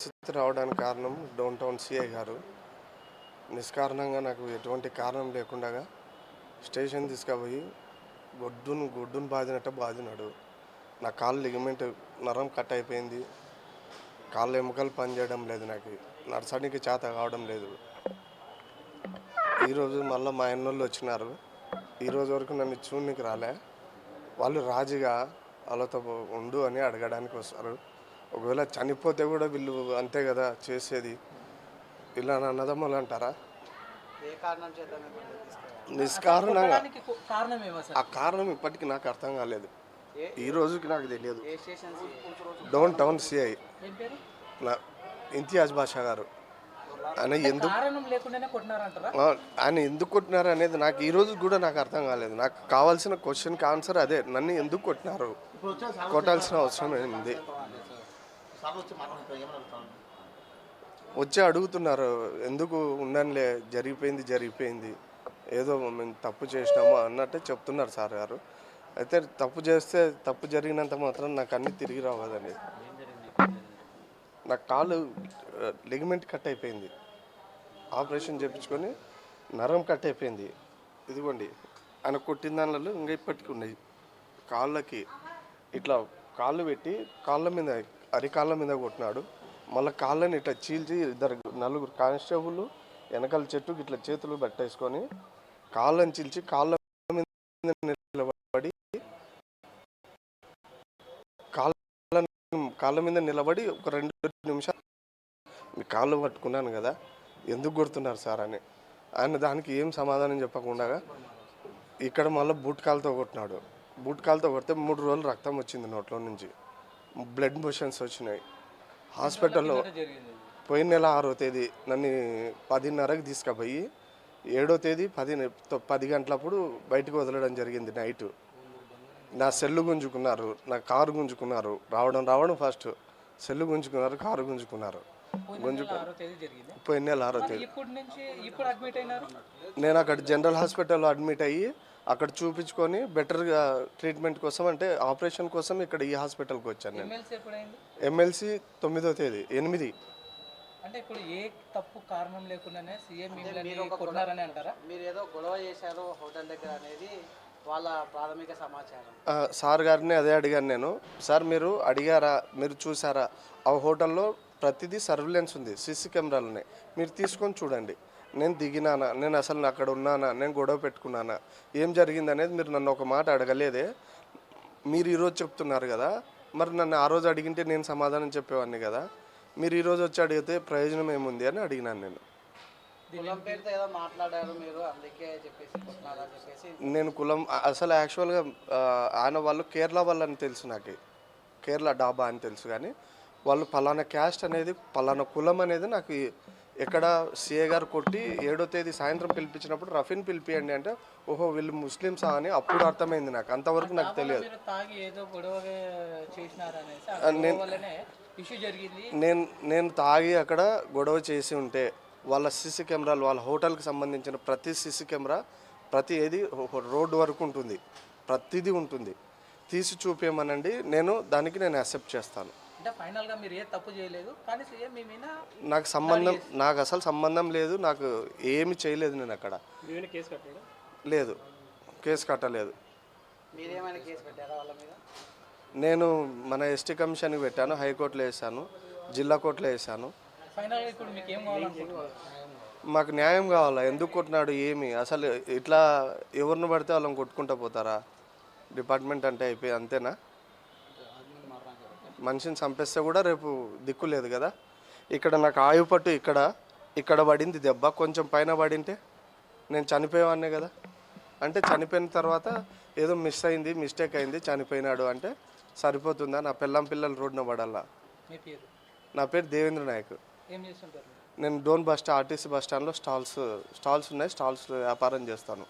పరిస్థితి రావడానికి కారణం డౌన్ టౌన్ సిఐ గారు. నిష్కారణంగా నాకు ఎటువంటి కారణం లేకుండా స్టేషన్ తీసుకుపోయి గొడ్డును గొడ్డును బాదినట్టు బాదినాడు నా కాళ్ళు లిగమెంట్ నరం కట్ అయిపోయింది. కాళ్ళ ఎముకలు పనిచేయడం లేదు నాకు. నడచడానికి చేత కావడం లేదు. ఈరోజు మళ్ళీ మా అన్నోళ్ళు వచ్చినారు. ఈరోజు వరకు నన్ను చూడనికి రాలే. వాళ్ళు రాజుగా వాళ్ళతో ఉండు అని అడగడానికి వస్తారు. ఒకవేళ చనిపోతే కూడా వీళ్ళు అంతే కదా చేసేది. ఇలా నా అన్నదమ్ములు అంటారా? నిష్కారణంగా ఆ కారణం ఇప్పటికీ నాకు అర్థం కాలేదు. ఈ రోజుకి నాకు తెలియదు. డౌన్ టౌన్ సిఐ ఏం పేరు? నా ఇంతియాజ్ బాషా గారు. ఆయన ఎందుకు కారణం లేకుండానే కొట్టినారంటారా? ఆ, ఆయన ఎందుకు కొట్టినారు అనేది నాకు ఈ రోజు కూడా నాకు అర్థం కాలేదు. నాకు కావాల్సిన క్వశ్చన్కి ఆన్సర్ అదే. నన్ను ఎందుకు కొట్టినారు? కొట్టాల్సిన అవసరం ఏంది వచ్చి అడుగుతున్నారు ఎందుకు ఉండనిలే జరిగిపోయింది జరిగిపోయింది ఏదో మేము తప్పు చేసినాము అన్నట్టే చెప్తున్నారు సార్ గారు. అయితే తప్పు చేస్తే తప్పు జరిగినంత మాత్రం నాకు అన్ని తిరిగి రావదండి. నా కాలు లిగమెంట్ కట్ అయిపోయింది. ఆపరేషన్ చేయించుకొని నరం కట్ అయిపోయింది. ఇదిగోండి ఆయన కొట్టిన దానిలో ఇంకా ఇప్పటికి ఉన్నాయి. కాళ్ళకి ఇట్లా కాళ్ళు పెట్టి కాళ్ళ మీద అరికాళ్ళ మీద కొట్టినాడు. మళ్ళీ కాళ్ళని ఇట్లా చీల్చి ఇద్దరు నలుగురు కానిస్టేబుల్ వెనకాల చెట్టుకి ఇట్లా చేతులు పెట్టేసుకొని కాళ్ళని చీల్చి కాళ్ళ మీద నిలబడి కాళ్ళ కాళ్ళ మీద నిలబడి ఒక రెండు నిమిషాలు మీ కాళ్ళు పట్టుకున్నాను కదా ఎందుకు కొడుతున్నారు సార్ అని. ఆయన దానికి ఏం సమాధానం చెప్పకుండా ఇక్కడ మళ్ళీ బూట్ కాలుతో కొట్టినాడు. బూట్ కాలుతో కొడితే మూడు రోజులు రక్తం వచ్చింది నోట్లో నుంచి. బ్లడ్ మోషన్స్ వచ్చినాయి. హాస్పిటల్లో పోయిన నెల ఆరో తేదీ నన్ను పదిన్నరకు తీసుకుపోయి ఏడో తేదీ పది పది గంటలప్పుడు బయటకు వదలడం జరిగింది నైట్. నా సెల్లు గుంజుకున్నారు నా కారు గుంజుకున్నారు. రావడం రావడం ఫస్ట్ సెల్లు గుంజుకున్నారు కారు గుంజుకున్నారు. పోయిన నెల ఆరో తేదీ నేను అక్కడ జనరల్ హాస్పిటల్లో అడ్మిట్ అయ్యి అక్కడ చూపించుకొని బెటర్గా ట్రీట్మెంట్ కోసం అంటే ఆపరేషన్ కోసం ఇక్కడ ఈ హాస్పిటల్కి వచ్చాను నేను. ఎమ్మెల్సీ తొమ్మిదో తేదీ ఎనిమిది. అంటే ఇప్పుడు ఏ తప్పు కారణం లేకుండానే సీఎం కొట్టినారని అంటారా? మీరు ఏదో గొడవ చేశారు హోటల్ దగ్గర అనేది వాళ్ళ ప్రాథమిక సమాచారం. ఆ, సార్ గారిని అదే అడిగాను నేను. సార్ మీరు అడిగారా? మీరు చూసారా ఆ హోటల్లో ప్రతిదీ సర్విలెన్స్ ఉంది సీసీ కెమెరాలు ఉన్నాయి. మీరు తీసుకొని చూడండి. నేను దిగినానా నేను అసలు అక్కడ ఉన్నానా నేను గొడవ పెట్టుకున్నానా ఏం జరిగింది అనేది మీరు నన్ను ఒక మాట అడగలేదే. మీరు ఈరోజు చెప్తున్నారు కదా మరి నన్ను ఆ రోజు అడిగింటే నేను సమాధానం చెప్పేవాడిని కదా మీరు ఈరోజు వచ్చి అడిగితే ప్రయోజనం ఏముంది అని అడిగినాను నేను. నేను కులం అసలు యాక్చువల్గా ఆయన వాళ్ళు కేరళ వాళ్ళని తెలుసు నాకు. కేరళ డాబా అని తెలుసు కానీ వాళ్ళు పలానా క్యాస్ట్ అనేది పలానా కులం అనేది నాకు ఎక్కడ సిఏ గారు కొట్టి ఏడో తేదీ సాయంత్రం పిలిపించినప్పుడు రఫీన్ పిలిపియండి అంటే ఓహో వీళ్ళు ముస్లిమ్సా అని అప్పుడు అర్థమైంది నాకు. అంతవరకు నాకు తెలియదు. నేను నేను తాగి అక్కడ గొడవ చేసి ఉంటే వాళ్ళ సీసీ కెమెరాలు వాళ్ళ హోటల్కి సంబంధించిన ప్రతి సీసీ కెమెరా ప్రతి ఏది రోడ్డు వరకు ఉంటుంది. ప్రతిదీ ఉంటుంది. తీసి చూపించమనండి నేను దానికి నేను యాక్సెప్ట్ చేస్తాను. అంటే ఫైనల్గా మీరు ఏ తప్పు చేయలేదు కానీ సీఎం మీ మీద నాకు సంబంధం నాకు అసలు సంబంధం లేదు నాకు ఏమి చేయలేదు నేను అక్కడ. కేసు కట్టాడు లేదు కేసు కట్టలేదు. మీరేమైనా కేసు పెట్టారా వాళ్ళ మీద? నేను మన ఎస్టీ కమిషన్కి పెట్టాను హైకోర్టులో వేసాను జిల్లా కోర్టులో వేసాను. ఫైనల్గా ఇప్పుడు మీకు ఏం కావాలనుకుంటున్నారు? మాకు న్యాయం కావాలా? ఎందుకు కొట్టినాడు ఏమి? అసలు ఇట్లా ఎవరిని పడితే వాళ్ళని కొట్టుకుంటా పోతారా? డిపార్ట్మెంట్ అంటే అయిపోయి అంతేనా? మనిషిని చంపేస్తే కూడా రేపు దిక్కు లేదు కదా? ఇక్కడ నాకు ఆయువు పట్టు ఇక్కడ. ఇక్కడ పడింది దెబ్బ. కొంచెం పైన పడింటే నేను చనిపోయేవాడినే కదా? అంటే చనిపోయిన తర్వాత ఏదో మిస్ అయింది మిస్టేక్ అయింది చనిపోయినాడు అంటే సరిపోతుందా? నా పిల్లం పిల్లలు రోడ్డున పడాలా? నా పేరు దేవేంద్ర నాయక్? నేను Dhone bus stand RTC bus స్టాండ్లో స్టాల్స్ స్టాల్స్ ఉన్నాయి. స్టాల్స్ వ్యాపారం చేస్తాను.